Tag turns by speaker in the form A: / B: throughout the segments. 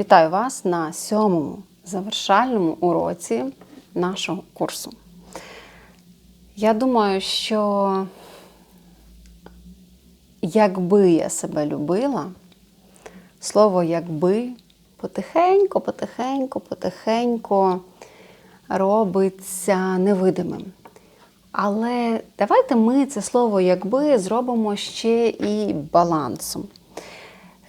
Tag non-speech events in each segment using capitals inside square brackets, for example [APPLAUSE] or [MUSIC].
A: Вітаю вас на сьомому завершальному уроці нашого курсу. Я думаю, що якби я себе любила, слово якби потихеньку, потихеньку, потихеньку робиться невидимим. Але давайте ми це слово якби зробимо ще і балансом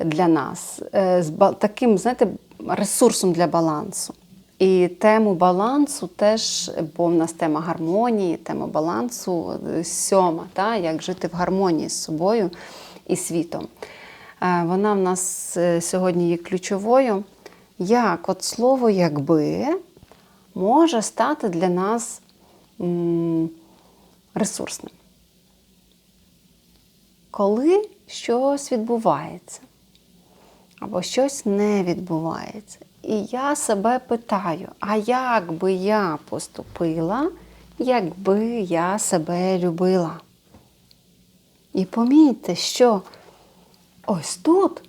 A: для нас, е, з таким, знаєте, ресурсом для балансу. І тему балансу теж, бо в нас тема гармонії, тема балансу е, сьома, та, як жити в гармонії з собою і світом. Е, Вона в нас сьогодні є ключовою. Як от слово якби може стати для нас ресурсним. Коли щось відбувається, або щось не відбувається. І я себе питаю, а як би я поступила, якби я себе любила? І помітьте, що ось тут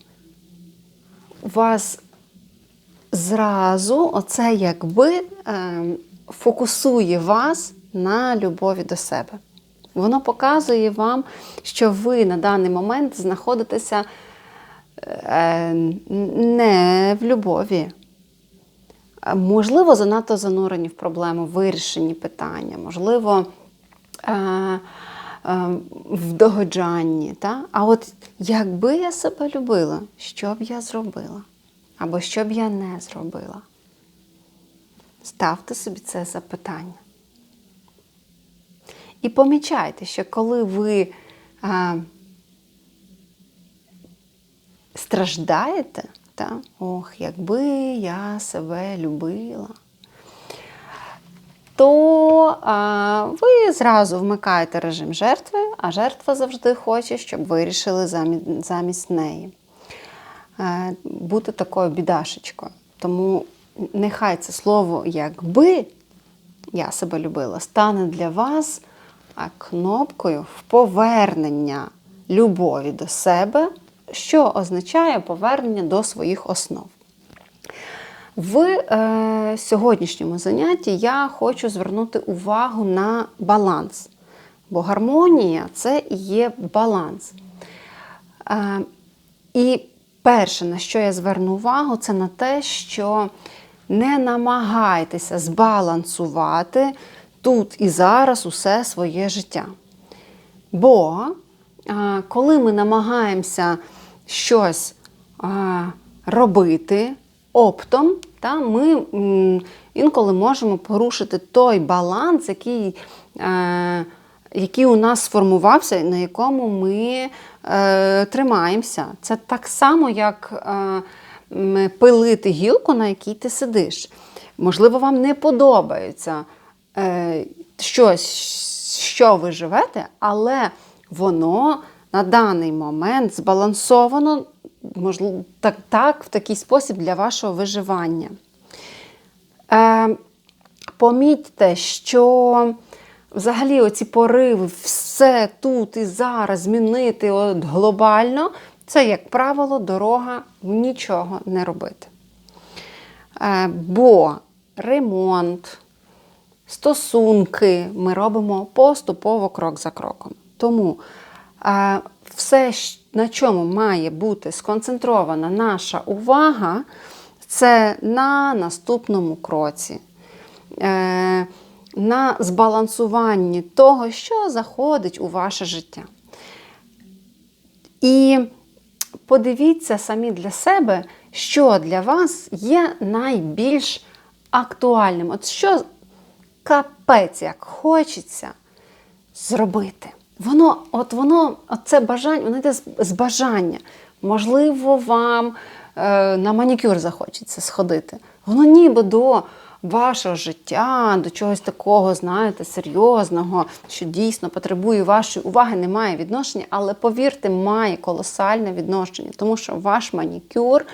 A: у вас зразу оце якби е, фокусує вас на любові до себе. Воно показує вам, що ви на даний момент знаходитеся не в любові. Е, Можливо, занадто занурені в проблему, вирішені питання, можливо, е, е, в догоджанні. Та? А от якби я себе любила, що б я зробила? Або що б я не зробила? Ставте собі це запитання. І помічайте, що коли ви страждаєте, та, ох, якби я себе любила, то а, ви зразу вмикаєте режим жертви, а жертва завжди хоче, щоб ви вирішили замі- замість неї. Е, бути такою бідашечкою. Тому нехай це слово якби я себе любила, стане для вас кнопкою в повернення любові до себе, що означає повернення до своїх основ. В е, сьогоднішньому занятті я хочу звернути увагу на баланс. Бо гармонія це і є баланс. Е, і перше, на що я зверну увагу, це на те, що не намагайтеся збалансувати тут і зараз усе своє життя. Бо а, коли ми намагаємося щось робити оптом, та, ми інколи можемо порушити той баланс, який, е, який у нас сформувався, на якому ми е, тримаємося. Це так само, як е, пилити гілку, на якій ти сидиш. Можливо, вам не подобається е, щось, що ви живете, але воно на даний момент збалансовано, можливо, так, так, в такий спосіб для вашого виживання. Е, помітьте, що взагалі оці пориви, все тут і зараз змінити от глобально, це, як правило, дорога нічого не робити. Е, бо ремонт, стосунки ми робимо поступово крок за кроком. Тому все, на чому має бути сконцентрована наша увага, це на наступному кроці, е, на збалансуванні того, що заходить у ваше життя. І подивіться самі для себе, що для вас є найбільш актуальним. От що капець, як хочеться зробити. Воно, от воно, це бажання, воно йде з, бажання. Можливо, вам е, на манікюр захочеться сходити. Воно ніби до вашого життя, до чогось такого, знаєте, серйозного, що дійсно потребує вашої уваги, не має відношення, але повірте, має колосальне відношення, тому що ваш манікюр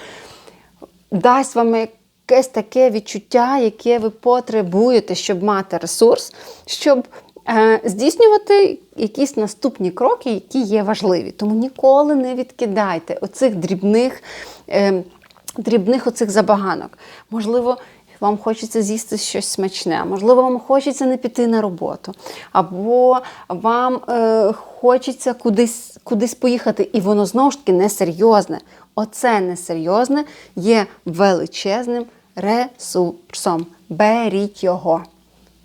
A: дасть вам якесь таке відчуття, яке ви потребуєте, щоб мати ресурс, щоб здійснювати якісь наступні кроки, які є важливі. Тому ніколи не відкидайте оцих дрібних. Е, дрібних оцих забаганок. Можливо, вам хочеться з'їсти щось смачне, можливо, вам хочеться не піти на роботу, або вам е, хочеться кудись, кудись поїхати, і воно знову ж таки несерйозне. Оце несерйозне є величезним ресурсом. Беріть його.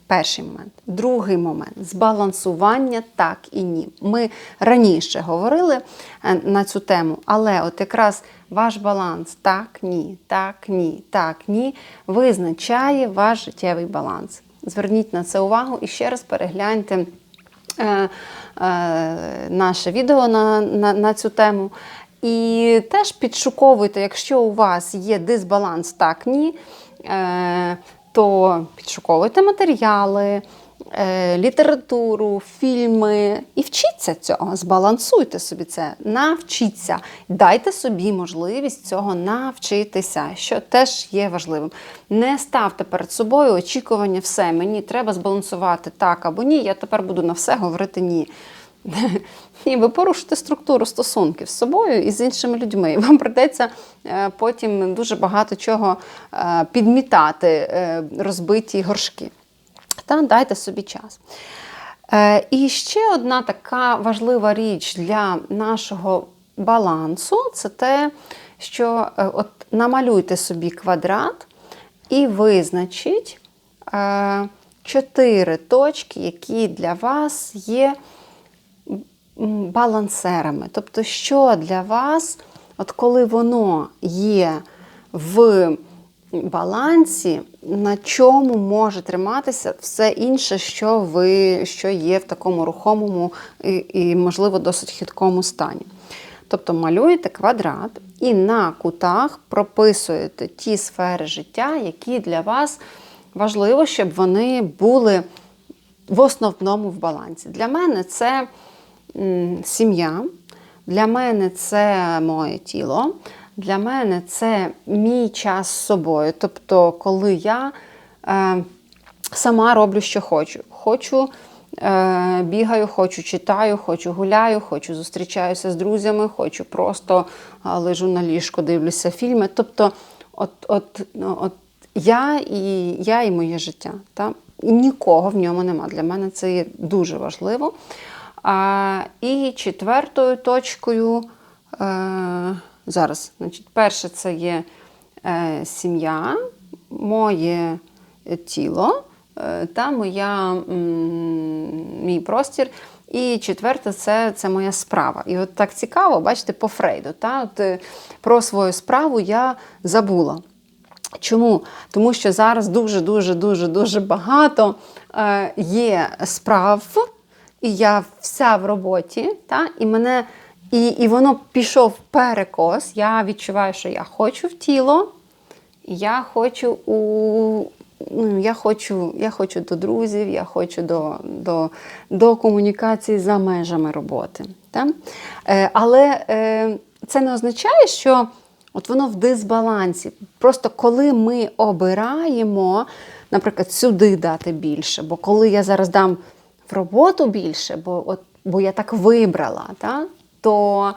A: Перший момент. Другий момент збалансування так і ні. Ми раніше говорили е, на цю тему, але от якраз ваш баланс так, ні, так, ні, так, ні визначає ваш життєвий баланс. Зверніть на це увагу і ще раз перегляньте е, е, наше відео на, на, на цю тему. І теж підшуковуйте, якщо у вас є дисбаланс так, ні. Е, то підшуковуйте матеріали, е, літературу, фільми і вчіться цього, збалансуйте собі це, навчіться, дайте собі можливість цього навчитися, що теж є важливим. Не ставте перед собою очікування, все, мені треба збалансувати так або ні, я тепер буду на все говорити ні. [LAUGHS] І ви порушите структуру стосунків з собою і з іншими людьми. І вам прийдеться е, потім дуже багато чого е, підмітати, е, розбиті горшки. Та дайте собі час. І ще одна така важлива річ для нашого балансу це те, що от намалюйте собі квадрат і визначіть чотири точки, які для вас є балансерами. Тобто, що для вас, от коли воно є в балансі, на чому може триматися все інше, що ви, що є в такому рухомому і, і, можливо, досить хиткому стані. Тобто малюєте квадрат і на кутах прописуєте ті сфери життя, які для вас важливо, щоб вони були в основному в балансі. Для мене це сім'я. Для мене це моє тіло. Для мене це мій час з собою. Тобто, коли я е, сама роблю, що хочу. Хочу е, бігаю, хочу читаю, хочу гуляю, хочу зустрічаюся з друзями, хочу просто е, лежу на ліжку, дивлюся фільми. Тобто, от, от, ну, от я і я і моє життя. Та? Нікого в ньому нема. Для мене це є дуже важливо. І четвертою точкою е, зараз, значить, перше це є е, сім'я, моє тіло е, та моя, мій простір. І четверте це це моя справа. І от так цікаво, бачите, по Фрейду. Та? От, Про свою справу я забула. Чому? Тому що зараз дуже-дуже дуже дуже багато є справ і я вся в роботі, та, і мене, і, і воно пішов перекос. Я відчуваю, що я хочу в тіло, я хочу у. Ну, я хочу я хочу до друзів, я хочу до до, до комунікації за межами роботи. Та? Е, Але е, це не означає, що от воно в дисбалансі. Просто коли ми обираємо, наприклад, сюди дати більше, бо коли я зараз дам роботу більше, бо от, бо я так вибрала, та, то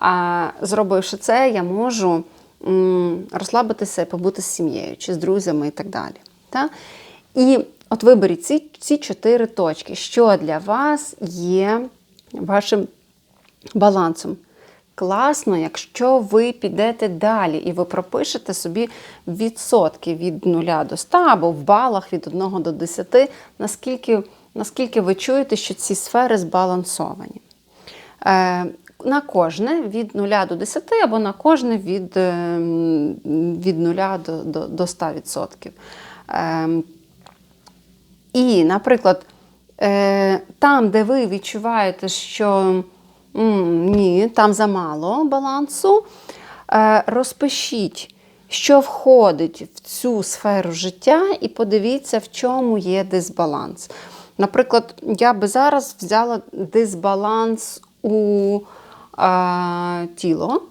A: а, зробивши це, я можу м, розслабитися побути з сім'єю чи з друзями і так далі. Та? І от виберіть ці, ці чотири точки, що для вас є вашим балансом. Класно, якщо ви підете далі і ви пропишете собі відсотки від 0 до 100 або в балах від 1 до 10, наскільки наскільки ви чуєте, що ці сфери збалансовані. Е, на кожне від 0 до 10 або на кожне від е, від 0 до до, до 100%. Е, і, наприклад, там, де ви відчуваєте, що ні, там замало балансу, розпишіть, що входить в цю сферу життя, і подивіться, в чому є дисбаланс. Наприклад, я би зараз взяла дисбаланс у е, тіло,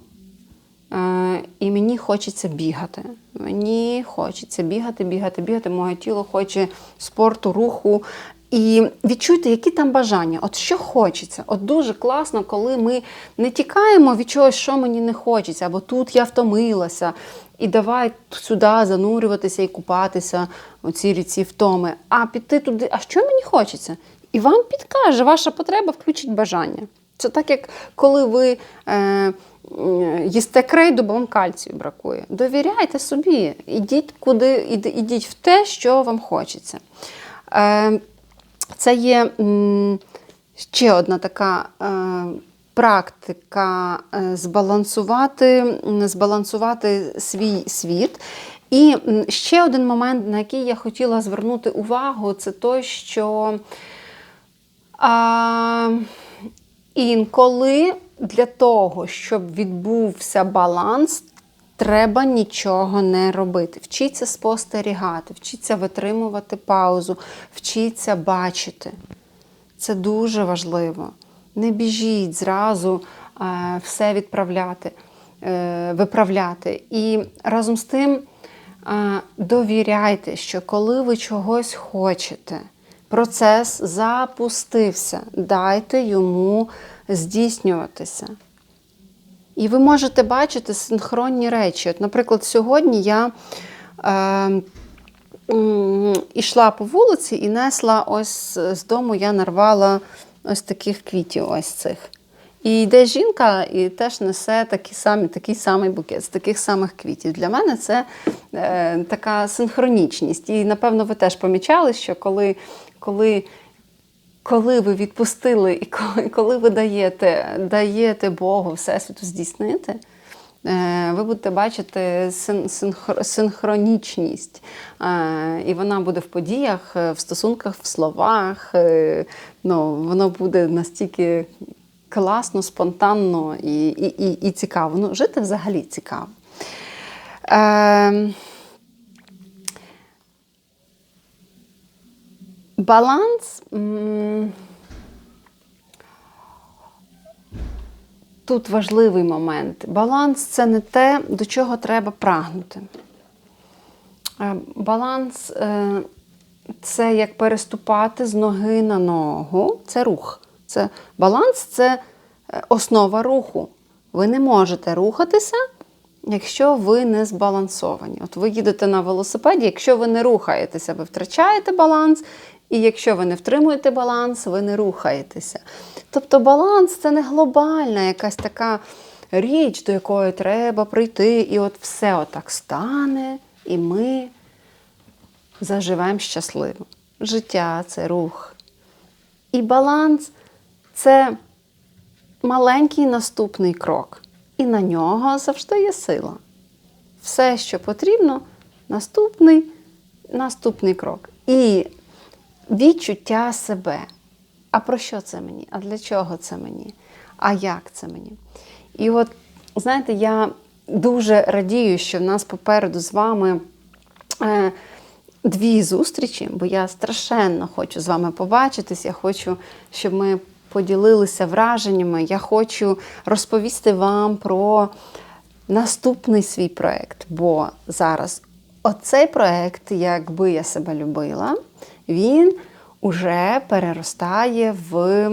A: е, і мені хочеться бігати. Мені хочеться бігати, бігати, бігати. Моє тіло хоче спорту, руху. І відчуйте, які там бажання, от що хочеться. От дуже класно, коли ми не тікаємо від чогось, що мені не хочеться, або тут я втомилася, і давай сюди занурюватися і купатися у цій ріці втоми, а піти туди, а що мені хочеться? І вам підкаже, ваша потреба включить бажання. Це так, як коли ви е, їсте крейду, бо вам кальцію бракує. Довіряйте собі, ідіть куди, ідіть в те, що вам хочеться. Е, це є ще одна така е, практика е, збалансувати, збалансувати свій світ. І ще один момент, на який я хотіла звернути увагу, це той, що а, інколи для того, щоб відбувся баланс, треба нічого не робити. Вчіться спостерігати, вчіться витримувати паузу, вчіться бачити. Це дуже важливо. Не біжіть зразу е, все відправляти, е, виправляти. І разом з тим е, довіряйте, що коли ви чогось хочете, процес запустився, дайте йому здійснюватися. І ви можете бачити синхронні речі. От, наприклад, сьогодні я е, ішла по вулиці і несла ось з дому, я нарвала ось таких квітів, ось цих. І йде жінка і теж несе такі самі, такий самий букет з таких самих квітів. Для мене це е, така синхронічність. І напевно ви теж помічали, що коли, коли коли ви відпустили і коли, коли ви даєте, даєте Богу Всесвіту здійснити, ви будете бачити синхронічність. Е, І вона буде в подіях, е, в стосунках, в словах. е, Ну, воно буде настільки класно, спонтанно і, і, і, і цікаво. Ну, жити взагалі цікаво. Е, Баланс. Тут важливий момент. Баланс це не те, до чого треба прагнути. Е, Баланс е, це як переступати з ноги на ногу. Це рух. Це, баланс це е, основа руху. Ви не можете рухатися, якщо ви не збалансовані. От ви їдете на велосипеді, якщо ви не рухаєтеся, ви втрачаєте баланс. І якщо ви не втримуєте баланс, ви не рухаєтеся. Тобто баланс це не глобальна якась така річ, до якої треба прийти, і от все отак стане, і ми заживемо щасливо. Життя це рух. І баланс це маленький наступний крок. І на нього завжди є сила. Все, що потрібно, наступний, наступний крок. І відчуття себе. А про що це мені? А для чого це мені? А як це мені? І от, знаєте, я дуже радію, що в нас попереду з вами е, дві зустрічі, бо я страшенно хочу з вами побачитись. Я хочу, щоб ми поділилися враженнями. Я хочу розповісти вам про наступний свій проект. Бо зараз оцей проект, якби я себе любила, він уже переростає в,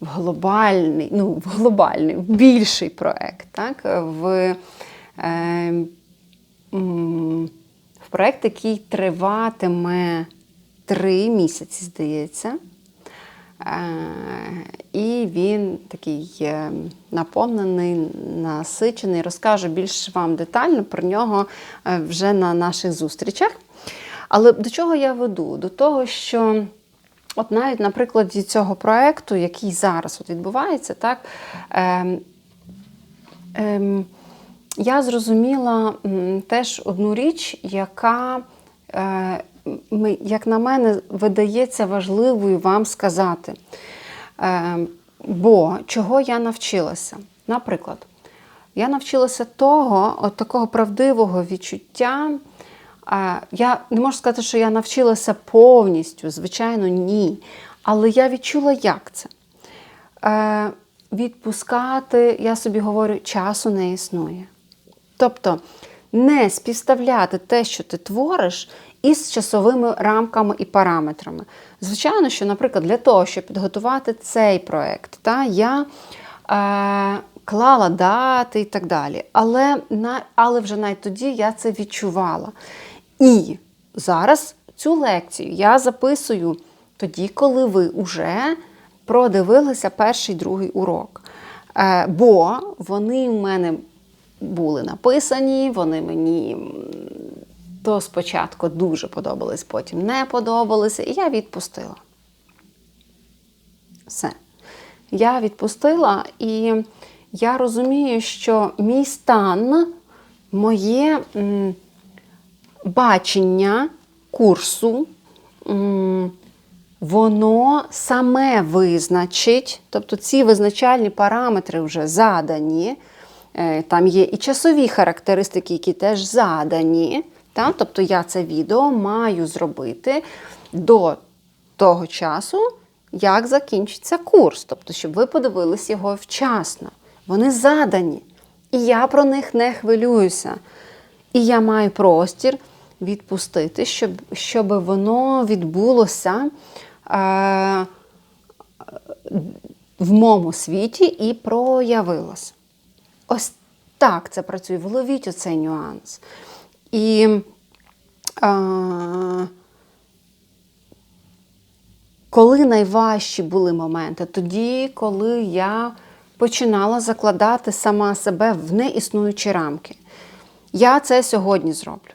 A: в глобальний, ну, в глобальний, в більший проект. Так? В, е, в проект, який триватиме три місяці, здається. Е, І він такий е, наповнений, насичений. Розкажу більш вам детально про нього е, вже на наших зустрічах. Але до чого я веду? До того, що от навіть на прикладі цього проекту, який зараз от відбувається, так, ем, ем, я зрозуміла теж одну річ, яка, е, як на мене, видається важливою вам сказати. Е, бо чого я навчилася? Наприклад, я навчилася того, от такого правдивого відчуття. Я не можу сказати, що я навчилася повністю, звичайно, ні. Але я відчула, як це. Е, Відпускати, я собі говорю, часу не існує. Тобто не співставляти те, що ти твориш, із часовими рамками і параметрами. Звичайно, що, наприклад, для того, щоб підготувати цей проект, та, я е, клала дати і так далі. Але, на, але вже навіть тоді я це відчувала. І зараз цю лекцію я записую тоді, коли ви вже продивилися перший другий урок. Е, бо вони в мене були написані, вони мені то спочатку дуже подобались, потім не подобалися, і я відпустила. Все. Я відпустила, і я розумію, що мій стан, моє м, бачення курсу, м, воно саме визначить, тобто ці визначальні параметри вже задані. Е, Там є і часові характеристики, які теж задані. Та? Тобто я це відео маю зробити до того часу, як закінчиться курс. Тобто, щоб ви подивились його вчасно. Вони задані. І я про них не хвилююся. І я маю простір відпустити, щоб, щоб воно відбулося е, в моєму світі і проявилося. Ось так це працює. Вловіть оцей нюанс. І е, коли найважчі були моменти, тоді, коли я починала закладати сама себе в неіснуючі рамки. Я це сьогодні зроблю.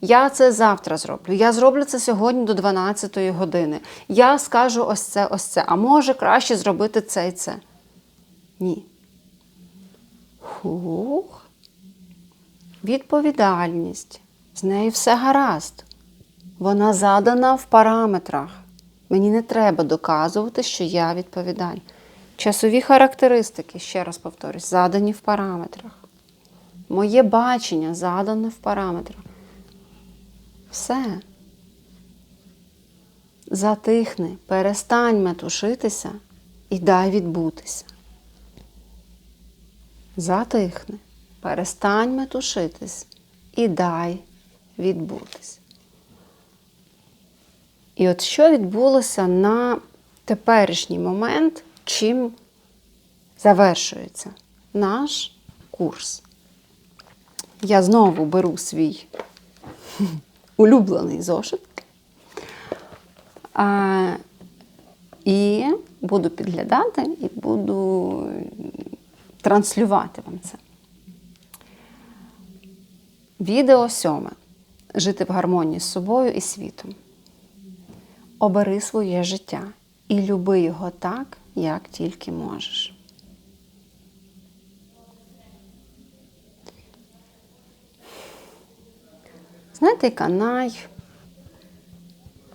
A: Я це завтра зроблю. Я зроблю це сьогодні до 12 години. Я скажу ось це, ось це. А може краще зробити це і це. Ні. Хух. Відповідальність. З нею все гаразд. Вона задана в параметрах. Мені не треба доказувати, що я відповідальна. Часові характеристики, ще раз повторюсь, задані в параметрах. Моє бачення задане в параметрах. Все. Затихни, перестань метушитися і дай відбутися. Затихни, перестань метушитись і дай відбутись. І от що відбулося на теперішній момент, чим завершується наш курс. Я знову беру свій [LAUGHS] улюблений зошит а, і буду підглядати і буду транслювати вам це. Відео сьоме. Жити в гармонії з собою і світом. Обери своє життя і люби його так, як тільки можеш. Знаєте, яка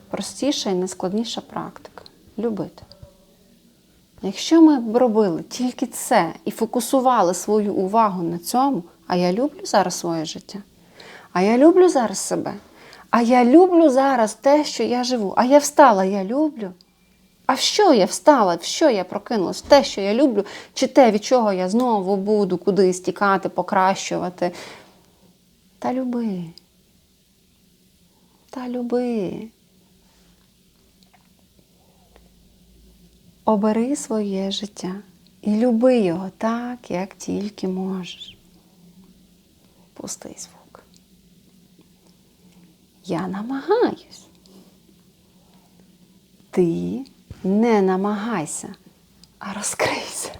A: найпростіша і найскладніша практика любити. Якщо ми б робили тільки це і фокусували свою увагу на цьому, а я люблю зараз своє життя, а я люблю зараз себе, а я люблю зараз те, що я живу, а я встала, я люблю. А в що я встала, в що я прокинулась? Те, що я люблю, чи те, від чого я знову буду кудись тікати, покращувати. Та люби. Та люби. Обери своє життя і люби його так, як тільки можеш. Пустий звук. Я намагаюсь. Ти не намагайся, а розкрийся.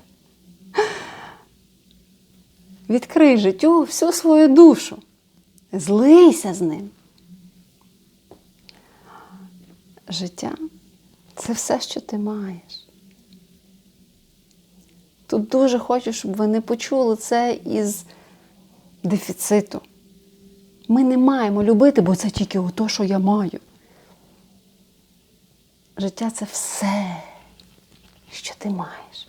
A: Відкрий життю всю свою душу. Злийся з ним. Життя це все, що ти маєш. Тут дуже хочу, щоб ви не почули це із дефіциту. Ми не маємо любити, бо це тільки ото, що я маю. Життя це все, що ти маєш.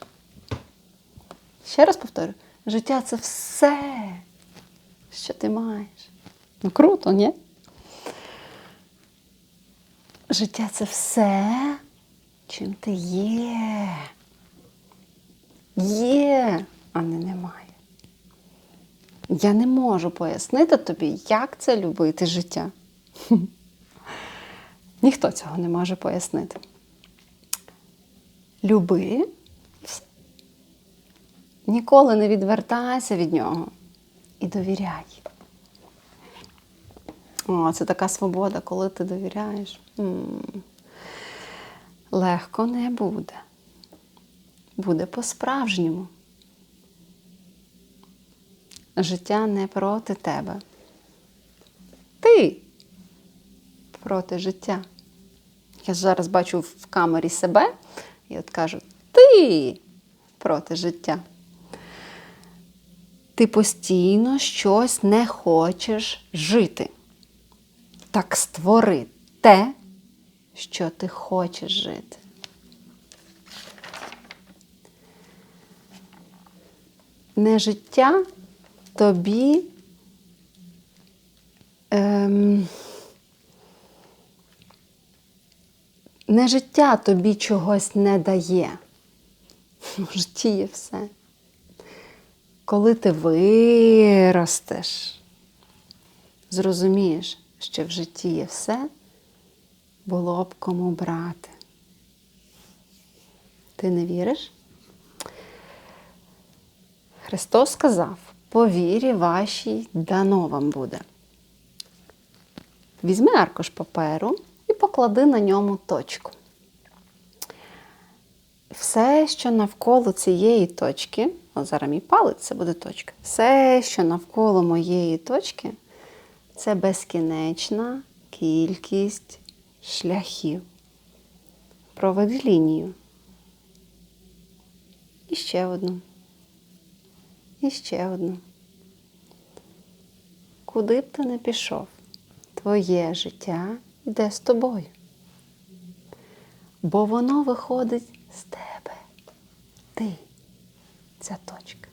A: Ще раз повторю, життя це все, що ти маєш. Ну круто, ні? Життя це все, чим ти є. Є, а не немає. Я не можу пояснити тобі, як це любити життя. [LAUGHS] Ніхто цього не може пояснити. Люби, ніколи не відвертайся від нього і довіряй. О, це така свобода, коли ти довіряєш. М. Легко не буде. Буде по-справжньому. Життя не проти тебе. Ти проти життя. Я зараз бачу в камері себе і от кажу: ти проти життя. Ти постійно щось не хочеш жити. Так створи те, що ти хочеш жити. Не життя тобі ем, не життя тобі чогось не дає. В житті є все. Коли ти виростеш, зрозумієш, що в житті є все, було б кому брати. Ти не віриш? Христос сказав: по вірі вашій дано вам буде. Візьми аркуш паперу і поклади на ньому точку. Все, що навколо цієї точки, от зараз мій палець це буде точка. Все, що навколо моєї точки, це безкінечна кількість шляхів. Проведи лінію. І ще одну. І ще одну. Куди б ти не пішов, твоє життя йде з тобою. Бо воно виходить з тебе. Ти ця точка.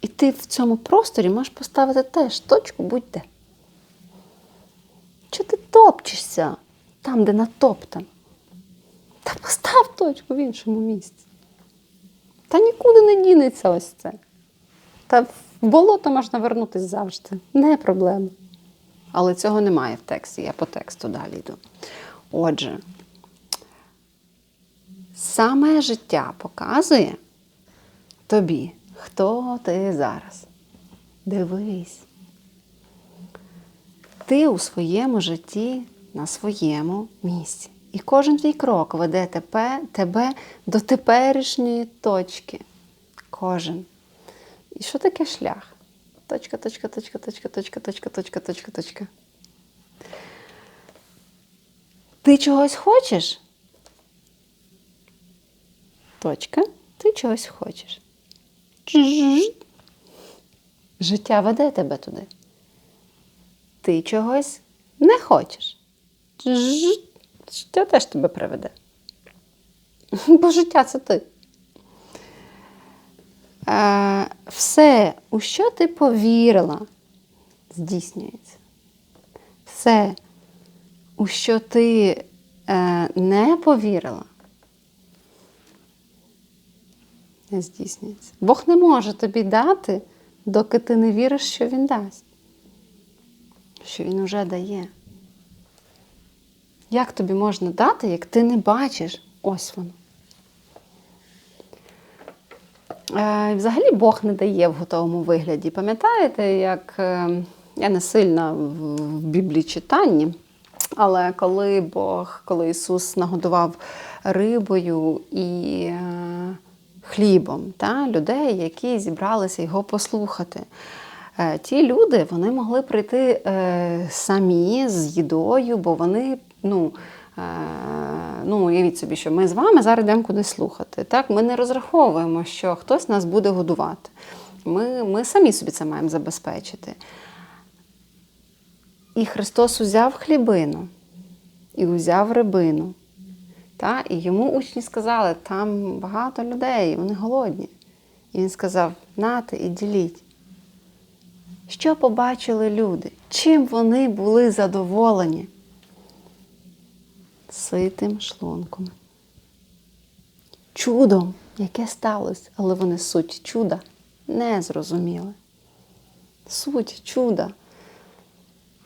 A: І ти в цьому просторі можеш поставити теж точку будь-де. Чи ти топчешся там, де натоптан? Та постав точку в іншому місці. Та нікуди не дінеться ось це. Та в болото можна вернутися завжди. Не проблема. Але цього немає в тексті, я по тексту далі йду. Отже, саме життя показує тобі, хто ти зараз. Дивись. Ти у своєму житті на своєму місці. І кожен твій крок веде тебе, до теперішньої точки. Кожен. І що таке шлях? Точка, точка, точка, точка, точка, точка, точка, точка, точка. Ти чогось хочеш? Точка. Ти чогось хочеш. Життя веде тебе туди. Ти чогось не хочеш. Життя теж тебе приведе. Бо життя це ти. Е, все, у що ти повірила, здійснюється. Все, у що ти е, не повірила, не здійснюється. Бог не може тобі дати, доки ти не віриш, що Він дасть, що Він уже дає. Як тобі можна дати, як ти не бачиш? Ось воно. Е, Взагалі Бог не дає в готовому вигляді. Пам'ятаєте, як е, я не сильна в, Біблії читанні, але коли Бог, коли Ісус нагодував рибою і е, хлібом та, людей, які зібралися його послухати. Е, Ті люди вони могли прийти е, самі з їдою, бо вони, ну, е, ну, уявіть собі, що ми з вами зараз йдемо кудись слухати. Так? Ми не розраховуємо, що хтось нас буде годувати. Ми, ми самі собі це маємо забезпечити. І Христос узяв хлібину і узяв рибину. Та? І йому учні сказали, там багато людей, вони голодні. І він сказав: нате і діліть. Що побачили люди? Чим вони були задоволені? Ситим шлунком. Чудом, яке сталося, але вони суть чуда не зрозуміли. Суть чуда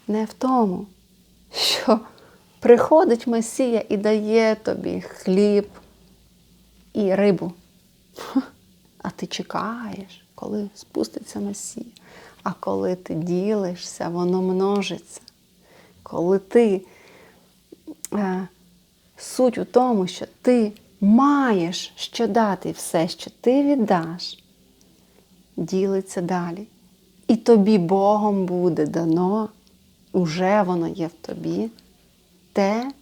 A: не в тому, що приходить Месія і дає тобі хліб і рибу. А ти чекаєш, коли спуститься Месія. А коли ти ділишся, воно множиться. Коли ти е, суть у тому, що ти маєш що дати, все, що ти віддаш, ділиться далі. І тобі Богом буде дано, уже воно є в тобі, те,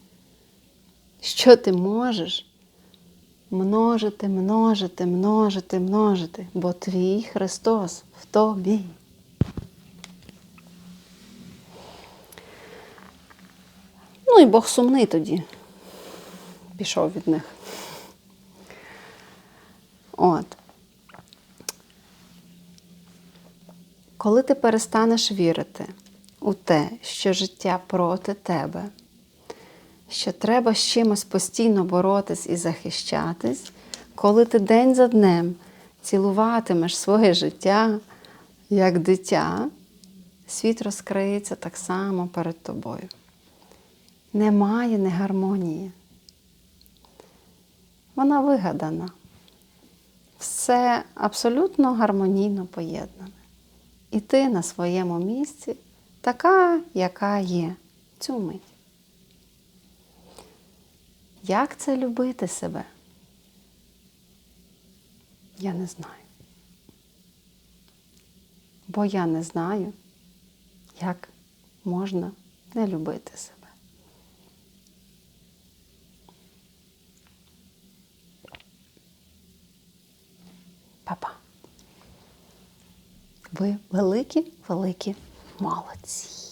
A: що ти можеш множити, множити, множити, множити, бо твій Христос в тобі. Ну і Бог сумний тоді пішов від них. От. Коли ти перестанеш вірити у те, що життя проти тебе, що треба з чимось постійно боротись і захищатись, коли ти день за днем цілуватимеш своє життя як дитя, світ розкриється так само перед тобою. Немає негармонії. Вона вигадана. Все абсолютно гармонійно поєднане. І ти на своєму місці така, яка є цю мить. Як це любити себе? Я не знаю. Бо я не знаю, як можна не любити себе. Па-па. Ви великі, великі молодці.